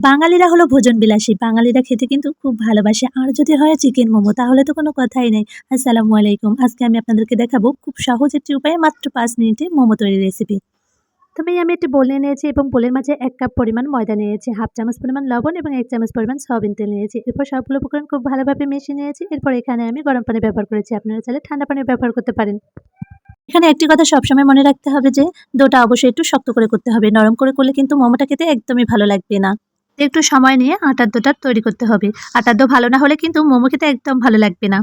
বাঙালিরা হলো ভোজন বিলাসী বাঙালিরা খেতে কিন্তু খুব ভালোবাসে। আর যদি হয় চিকেন মোমো, তাহলে তো কোনো কথাই নেই। আসসালামু আলাইকুম। আজকে আমি আপনাদেরকে দেখাবো খুব সহজ একটি উপায়ে মাত্র পাঁচ মিনিটে মোমো তৈরির রেসিপি তবে আমি একটি বোল নিয়ে নিয়েছি এবং বোলের মাঝে এক কাপ পরিমাণ ময়দা নিয়েছি, হাফ চামচ পরিমাণ লবণ এবং এক চামচ পরিমাণ সয়াবিন তেল নিয়েছি। এরপর সবগুলো উপকরণ খুব ভালোভাবে মিশিয়ে নিয়েছি। এরপর এখানে আমি গরম পানি ব্যবহার করেছি। আপনারা চাইলে ঠান্ডা পানি ব্যবহার করতে পারেন। এখানে একটি কথা সবসময় মনে রাখতে হবে যে, ডোটা অবশ্যই একটু শক্ত করে করতে হবে। নরম করে করলে কিন্তু মোমোটা খেতে একদমই ভালো লাগবে না। একটু সময় নিয়ে আটার দোটা তৈরি করতে হবে। আটার দো ভালো না হলে কিন্তু মোমো খেতে একদম ভালো লাগবে না।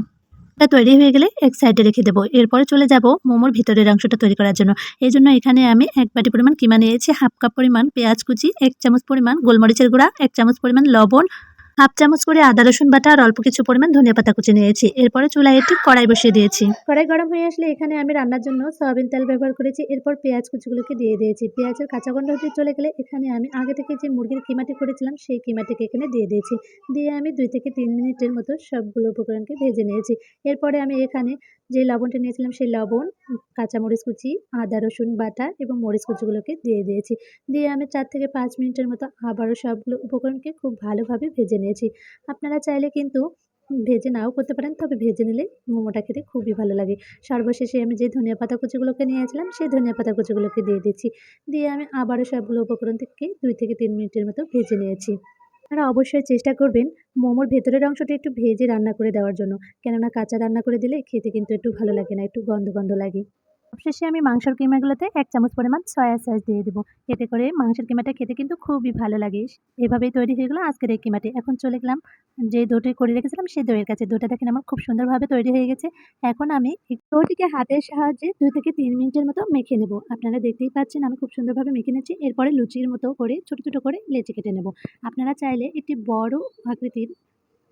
এটা তৈরি হয়ে গেলে এক সাইডে রেখে দেবো। এরপরে চলে যাব মোমোর ভিতরের অংশটা তৈরি করার জন্য। এই জন্য এখানে আমি এক বাটি পরিমাণ কিমা নিয়েছি, হাফ কাপ পরিমাণ পেঁয়াজ কুচি, এক চামচ পরিমাণ গোলমরিচের গুঁড়া, এক চামচ পরিমাণ লবণ হাফ চামচ করে আদা, রসুন বাটা আর অল্প কিছু পরিমাণ ধনিয়া পাতা কুচি নিয়েছি। এরপরে চুলায় একটি কড়াই বসিয়ে দিয়েছি। কড়াই গরম হয়ে আসলে এখানে আমি রান্নার জন্য সয়াবিন তেল ব্যবহার করেছি। এরপর পেঁয়াজ কুচিগুলোকে দিয়ে দিয়েছি। পেঁয়াজের কাঁচা গন্ধ হতে চলে গেলে এখানে আমি আগে থেকে যে মুরগির কিমাটি করেছিলাম, সেই কিমাটিকে এখানে দিয়ে দিয়েছি। দিয়ে আমি দুই থেকে তিন মিনিটের মতো সবগুলো উপকরণকে ভেজে নিয়েছি। এরপরে আমি এখানে যে লবণটা নিয়েছিলাম, সেই লবণ, কাঁচামরিচ কুচি, আদা, রসুন বাটা এবং মরিচ কুচিগুলোকে দিয়ে দিয়েছি। দিয়ে আমি চার থেকে পাঁচ মিনিটের মতো আবারও সবগুলো উপকরণকে খুব ভালোভাবে ভেজে নিয়েছি। আপনারা চাইলে কিন্তু ভেজে নাও করতে পারেন, তবে ভেজে নিলে মোমোটা খেতে খুবই ভালো লাগে। সর্বশেষে আমি যে ধনিয়া পাতা কুচিগুলোকে নিয়েছিলাম, সেই ধনিয়া পাতা কুচিগুলোকে দিয়ে দিচ্ছি। দিয়ে আমি আবারও সবগুলো উপকরণ থেকে দুই থেকে তিন মিনিটের মতো ভেজে নিয়েছি। আপনারা অবশ্যই চেষ্টা করবেন মোমোর ভেতরের অংশটা একটু ভেজে রান্না করে দেওয়ার জন্য। কেননা কাঁচা রান্না করে দিলে খেতে কিন্তু একটু ভালো লাগে না, একটু গন্ধ গন্ধ লাগে। সবশেষে আমি মাংসের কিমাগুলোতে এক চামচ পরিমাণ সয়া সস দিয়ে দেবো। এতে করে মাংসের কিমাটা খেতে কিন্তু খুবই ভালো লাগে। এভাবেই তৈরি হয়ে গেলো আজকের এই কিমাটি। এখন চলে গেলাম, যে দোটি করে রেখেছিলাম সেই দইয়ের কাছে। দইটা দেখেন আমার খুব সুন্দরভাবে তৈরি হয়ে গেছে। এখন আমি দইটিকে হাতের সাহায্যে দুই থেকে তিন মিনিটের মতো মেখে নেব। আপনারা দেখতেই পাচ্ছেন আমি খুব সুন্দরভাবে মেখে নিচ্ছি। এরপরে লুচির মতো করে, ছোটো ছোটো করে লেচি কেটে নেব। আপনারা চাইলে একটি বড় আকৃতির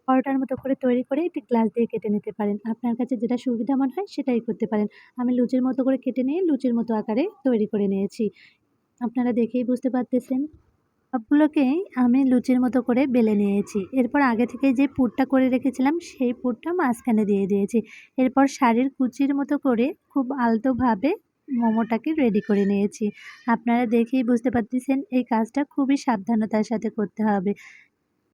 পরোটার মতো করে তৈরি করে একটি গ্লাস দিয়ে কেটে নিতে পারেন। আপনার কাছে যেটা সুবিধা মনে হয় সেটাই করতে পারেন। আমি লুচির মতো করে কেটে নিয়ে লুচির মতো আকারে তৈরি করে নিয়েছি। আপনারা দেখেই বুঝতে পারতেছেন। সবগুলোকেই আমি লুচির মতো করে বেলে নিয়েছি। এরপর আগে থেকে যে পুরটা করে রেখেছিলাম সেই পুরটা মাঝখানে দিয়ে দিয়েছি। এরপর শাড়ির কুচির মতো করে খুব আলতোভাবে মোমোটাকে রেডি করে নিয়েছি। আপনারা দেখেই বুঝতে পারতেছেন এই কাজটা খুবই সাবধানতার সাথে করতে হবে।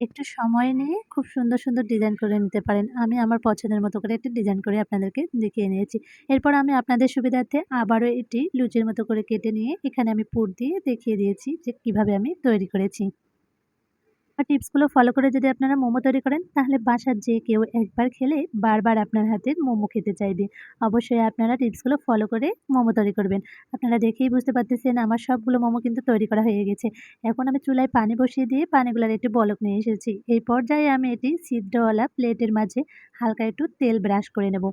একটু সময় নিয়ে খুব সুন্দর সুন্দর ডিজাইন করে নিতে পারেন। আমি আমার পছন্দের মতো করে একটি ডিজাইন করে আপনাদেরকে দেখিয়ে নিয়েছি। এরপর আমি আপনাদের সুবিধার্থে আবারও এটি লুচির মতো করে কেটে নিয়ে এখানে আমি পুর দিয়ে দেখিয়ে দিয়েছি যে কীভাবে আমি তৈরি করেছি। আর টিপসগুলো ফলো করে যদি আপনারা মোমো তৈরি করেন, তাহলে বাসার যে কেউ একবার খেলে বারবার আপনার হাতের মোমো খেতে চাইবে। অবশ্যই আপনারা টিপসগুলো ফলো করে মোমো তৈরি করবেন। আপনারা দেখেই বুঝতে পারতেছেন আমার সবগুলো মোমো কিন্তু তৈরি করা হয়ে গেছে। এখন আমি চুলায় পানি বসিয়ে দিয়ে পানিগুলোর একটু বলক নিয়ে এসেছি। এই পর্যায়ে আমি এটি সিদ্ধওয়ালা প্লেটের মাঝে হালকা একটু তেল ব্রাশ করে নেব।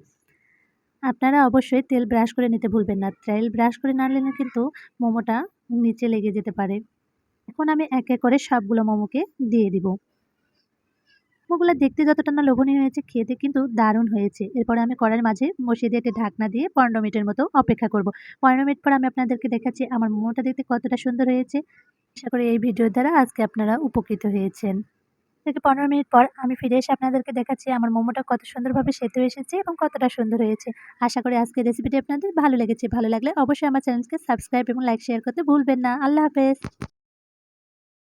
আপনারা অবশ্যই তেল ব্রাশ করে নিতে ভুলবেন না। তেল ব্রাশ করে না নিলে কিন্তু মোমোটা নিচে লেগে যেতে পারে। এখন আমি এক করে সবগুলো মোমোকে দিয়ে দিব। মোমোগুলো দেখতে যতটা না লোভনীয় হয়েছে, খেতে কিন্তু দারুণ হয়েছে। এরপরে আমি কড়াইয়ের মাঝে বসিয়ে দিয়ে একটি ঢাকনা দিয়ে পনেরো মিনিটের মতো অপেক্ষা করব। পনেরো মিনিট পর আমি আপনাদেরকে দেখাচ্ছি আমার মোমোটা দেখতে কতটা সুন্দর হয়েছে। আশা করি এই ভিডিওর দ্বারা আজকে আপনারা উপকৃত হয়েছেন। থেকে পনেরো মিনিট পর আমি ফিরে এসে আপনাদেরকে দেখাচ্ছি আমার মোমোটা কত সুন্দরভাবে সেদ্ধ এসেছে এবং কতটা সুন্দর হয়েছে। আশা করি আজকের রেসিপিটি আপনাদের ভালো লেগেছে। ভালো লাগলে অবশ্যই আমার চ্যানেলকে সাবস্ক্রাইব এবং লাইক শেয়ার করতে ভুলবেন না। আল্লাহ হাফেজ।